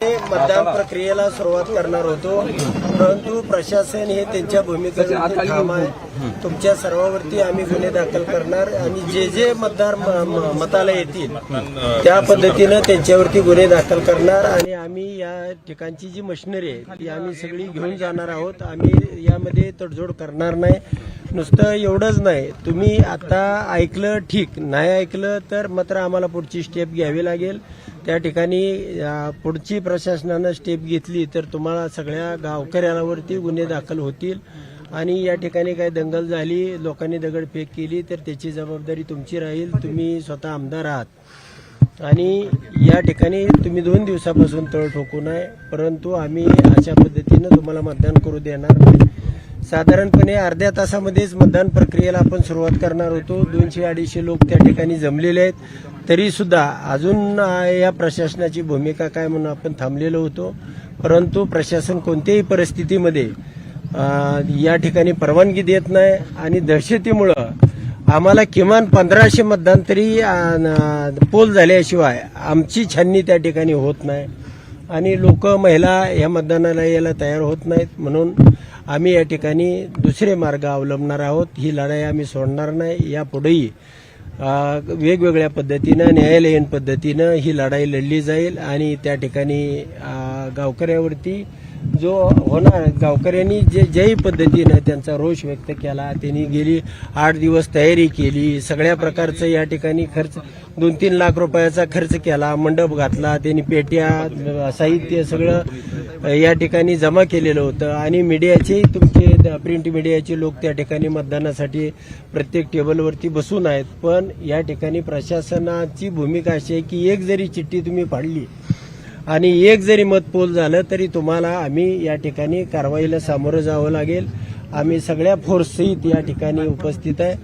मतदान प्रक्रियेला सुरुवात करणार होतो. परंतु प्रशासन हे त्यांच्या भूमिकेवरती ठाम आहे. तुमच्या सर्वांवरती आम्ही गुन्हे दाखल करणार आणि जे जे मतदार मताला येतील त्या पद्धतीनं त्यांच्यावरती गुन्हे दाखल करणार आणि आम्ही या ठिकाणची जी मशिनरी आहे ती आम्ही सगळी घेऊन जाणार आहोत. आम्ही यामध्ये तडजोड करणार नाही. नुसतं एवढंच नाही. तुम्ही आता ऐकलं ठीक. नाही ऐकलं तर मात्र आम्हाला पुढची स्टेप घ्यावी लागेल. त्या ठिकाणी पुढची प्रशासनानं स्टेप घेतली तर तुम्हाला सगळ्या गावकऱ्यांवरती गुन्हे दाखल होतील. आणि या ठिकाणी काही दंगल झाली लोकांनी दगडफेक केली तर त्याची जबाबदारी तुमची राहील. तुम्ही स्वतः आमदार आहात. आणि या ठिकाणी तुम्ही दोन दिवसापासून तळ ठोकू नये परंतु आम्ही अशा पद्धतीनं तुम्हाला मतदान करू देणार नाही. साधारणपणे अर्ध्या तासामध्येच मतदान प्रक्रियेला आपण सुरुवात करणार होतो. दोनशे अडीचशे लोक त्या ठिकाणी जमलेले आहेत. तरी सुद्धा अजून या प्रशासनाची भूमिका काय म्हणून आपण थांबलेलो होतो. परंतु प्रशासन कोणत्याही परिस्थितीमध्ये या ठिकाणी परवानगी देत नाही आणि दहशतीमुळं आम्हाला किमान पंधराशे मतदान तरी पोल झाल्याशिवाय आमची छाननी त्या ठिकाणी होत नाही आणि लोक महिला या मतदानाला यायला तयार होत नाहीत. म्हणून आम्ही या ठिकाणी दुसरे मार्ग अवलंबणार आहोत. ही लढाई आम्ही सोडणार नाही. यापुढेही वेगवेगळ्या पद्धतीनं न्यायालयीन पद्धतीनं ही लढाई लढली जाईल आणि त्या ठिकाणी गावकऱ्यावरती जो होणार गावकऱ्यांनी जे ज्याही पद्धतीनं त्यांचा रोष व्यक्त केला त्यांनी गेली आठ दिवस तयारी केली सगळ्या प्रकारचं या ठिकाणी खर्च दोन तीन लाख रुपयाचा खर्च केला मंडप घातला त्यांनी पेट्या साहित्य सगळं या ठिकाणी जमा केलेलं होतं. आणि मीडियाचे तुमचे प्रिंट मीडियाचे लोक त्या ठिकाणी मतदानासाठी प्रत्येक टेबलवरती बसून आहेत. पण या ठिकाणी प्रशासनाची भूमिका अशी आहे की एक जरी चिठ्ठी तुम्ही पाडली आणि एक जरी मत पोल झालं तरी तुम्हाला आम्ही या ठिकाणी कारवाईला सामोरं जावं लागेल. आम्ही सगळ्या फोर्ससहित या ठिकाणी उपस्थित आहे.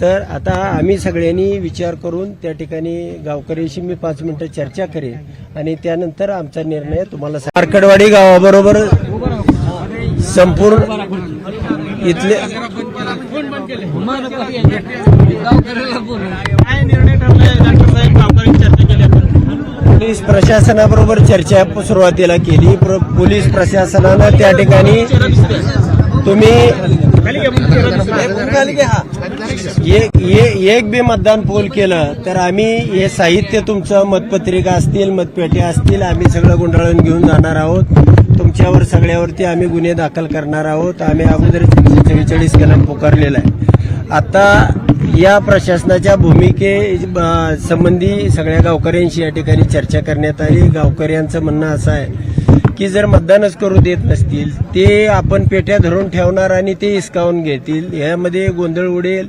तर आता आम्ही सगळ्यांनी विचार करून त्या ठिकाणी गावकऱ्यांशी मी पाच मिनिटं चर्चा करेन आणि त्यानंतर आमचा निर्णय तुम्हाला मार्कडवाडी गावाबरोबर संपूर्ण इथले पोलीस प्रशासनाबरोबर चर्चा सुरुवातीला केली. पोलीस प्रशासनानं त्या ठिकाणी तुम्ही एक एक बी मतदान पोल केलं तर आम्ही हे साहित्य तुमचं मतपत्रिका असतील मतपेट्या असतील आम्ही सगळं गुंडाळून घेऊन जाणार आहोत. तुमच्यावर सगळ्यावरती आम्ही गुन्हे दाखल करणार आहोत. आम्ही अगोदर चव्वेचाळीस कलम पुकारलेला आहे. आता या प्रशासनाच्या भूमिके संबंधी सगळ्या गावकऱ्यांशी या ठिकाणी चर्चा करण्यात आली. गावकऱ्यांचं म्हणणं असं आहे की जर मतदानच करू देत नसतील ते आपण पेट्या धरून ठेवणार आणि ते हिसकावून घेतील. यामध्ये गोंधळ उडेल.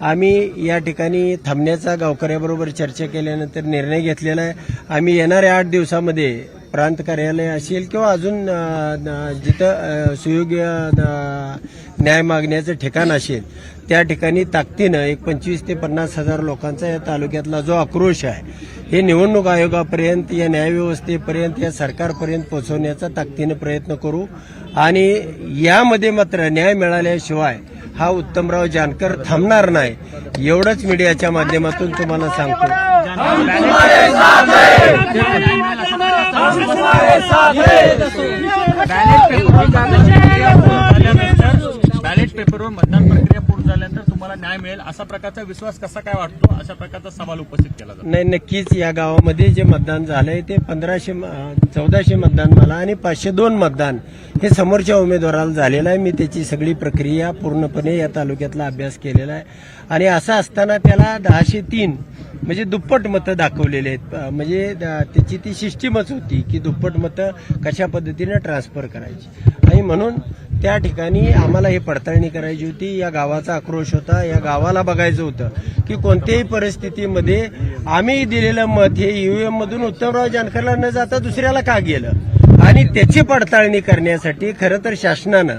आम्ही या ठिकाणी थांबण्याचा गावकऱ्याबरोबर चर्चा केल्यानंतर निर्णय घेतलेला आहे. आम्ही येणाऱ्या आठ दिवसामध्ये प्रांत कार्यालय असेल किंवा अजून जिथं सुयोग्य न्याय मागण्याचं ठिकाण असेल त्या ठिकाणी ताकदीनं एक पंचवीस ते पन्नास हजार लोकांचा या तालुक्यातला जो आक्रोश आहे हे निवडणूक आयोगापर्यंत या न्यायव्यवस्थेपर्यंत या सरकारपर्यंत पोहोचवण्याचा ताकदीनं प्रयत्न करू. आणि यामध्ये मात्र न्याय मिळाल्याशिवाय हा उत्तमराव जानकर थांबणार नाही. एवढंच मीडियाच्या माध्यमातून तुम्हाला सांगतो. बॅलेट पेपरवर मतदान प्रक्रिया पूर्ण झाल्यानंतर तुम्हाला न्याय मिळेल असा प्रकारचा विश्वास कसा काय वाटतो? अशा प्रकारचा सवाल उपस्थित केला जातो. नाही नक्कीच या गावामध्ये जे मतदान झालंय ते पंधराशे चौदाशे मतदान मला आणि पाचशे दोन मतदान हे समोरच्या उमेदवाराला झालेलं आहे. मी त्याची सगळी प्रक्रिया पूर्णपणे या तालुक्यातला अभ्यास केलेला आहे. आणि असं असताना त्याला दहाशे तीन म्हणजे दुप्पट मतं दाखवलेले आहेत. म्हणजे द- त्याची ती सिस्टीमच होती की दुप्पट मतं कशा पद्धतीनं ट्रान्सफर करायची. आणि म्हणून त्या ठिकाणी आम्हाला ही पडताळणी करायची होती. या गावाचा आक्रोश होता. या गावाला बघायचं होतं की कोणत्याही परिस्थितीमध्ये आम्ही दिलेलं मत हे ईव्हीएम मधून उत्तमराव जानकरला न जाता दुसऱ्याला का गेलं? आणि त्याची पडताळणी करण्यासाठी खरं तर शासनानं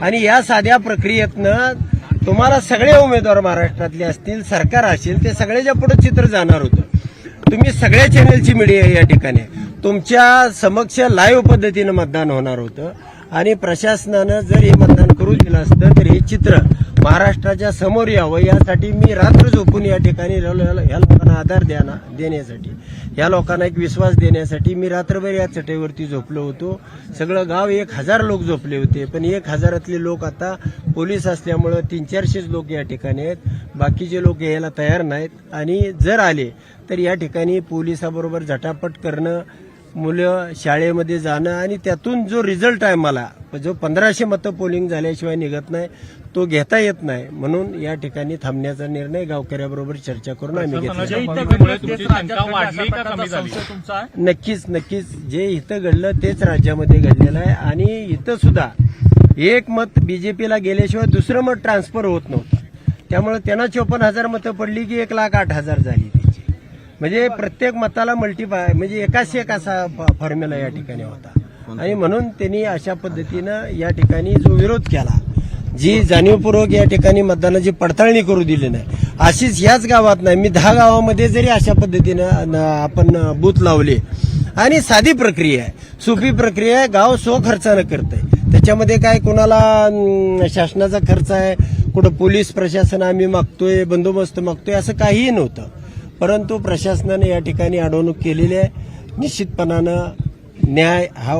आणि या साध्या प्रक्रियेतनं तुम्हाला सगळे उमेदवार महाराष्ट्रातले असतील सरकार असेल ते सगळ्याच्या पुढे चित्र जाणार होतं तुम्ही सगळ्या चॅनलची मीडिया या ठिकाणी तुमच्या समक्ष लाईव्ह पद्धतीनं मतदान होणार होतं. आणि प्रशासनानं जर हे मतदान करू दिलं असतं तर हे चित्र महाराष्ट्राच्या समोर यावं. यासाठी मी रात्र झोपून या ठिकाणी ह्या लोकांना आधार द्याना देण्यासाठी. या लोकांना एक विश्वास देण्यासाठी मी रात्रभर या चटईवरती झोपलो होतो. सगळं गाव एक हजार लोक झोपले होते पण एक हजारातले लोक आता पोलीस असल्यामुळं तीन चारशेच लोक या ठिकाणी आहेत. बाकीचे लोक यायला तयार नाहीत. आणि जर आले तर या ठिकाणी पोलिसाबरोबर झटापट करणं मुलं शाळेमध्ये जाणं आणि त्यातून जो रिझल्ट आहे मला जो पंधराशे मतं पोलिंग झाल्याशिवाय निघत नाही तो घेता येत नाही. म्हणून या ठिकाणी थांबण्याचा निर्णय गावकऱ्याबरोबर चर्चा करून आम्ही घेतला नक्कीच नक्कीच. जे इथं घडलं तेच राज्यामध्ये घडलेलं आहे. आणि इथं सुद्धा एक मत बीजेपीला गेल्याशिवाय दुसरं मत ट्रान्सफर होत नव्हतं. त्यामुळे त्यांना चोपन्न हजार मतं पडली की एक लाख आठ हजार झाली त्याची. म्हणजे प्रत्येक मताला मल्टीपाय म्हणजे एकाच एक असा फॉर्म्युला या ठिकाणी होता. आणि म्हणून त्यांनी अशा पद्धतीनं या ठिकाणी जो विरोध केला जी जाणीवपूर्वक या ठिकाणी मतदानाची पडताळणी करू दिली नाही अशीच ह्याच गावात नाही मी दहा गावामध्ये जरी अशा पद्धतीनं आपण बूथ लावले आणि साधी प्रक्रिया आहे सोपी प्रक्रिया आहे गाव स्वखर्चानं करतंय. त्याच्यामध्ये काय कोणाला शासनाचा खर्च आहे कुठं पोलीस प्रशासन आम्ही मागतोय बंदोबस्त मागतोय असं काहीही नव्हतं. परंतु प्रशासनाने या ठिकाणी अडवणूक केलेली आहे. निश्चितपणानं न्याय हा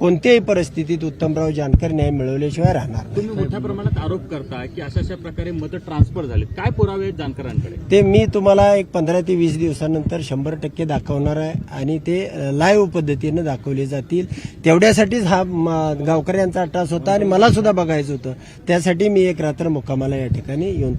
कोणत्याही परिस्थितीत उत्तमराव जानकर न्याय मिळवल्याशिवाय राहणार. तुम्ही मोठ्या प्रमाणात आरोप करता की अशा अशा प्रकारे मतं ट्रान्सफर झाले काय पुरावे आहेत जानकरांकडे ते मी तुम्हाला एक पंधरा ते वीस दिवसानंतर शंभर टक्के दाखवणार आहे आणि ते लाईव्ह पद्धतीनं दाखवले जातील तेवढ्यासाठीच हा गावकऱ्यांचा अट्टास होता आणि मला सुद्धा बघायचं होतं त्यासाठी मी एक रात्र मुक्कामाला या ठिकाणी येऊन.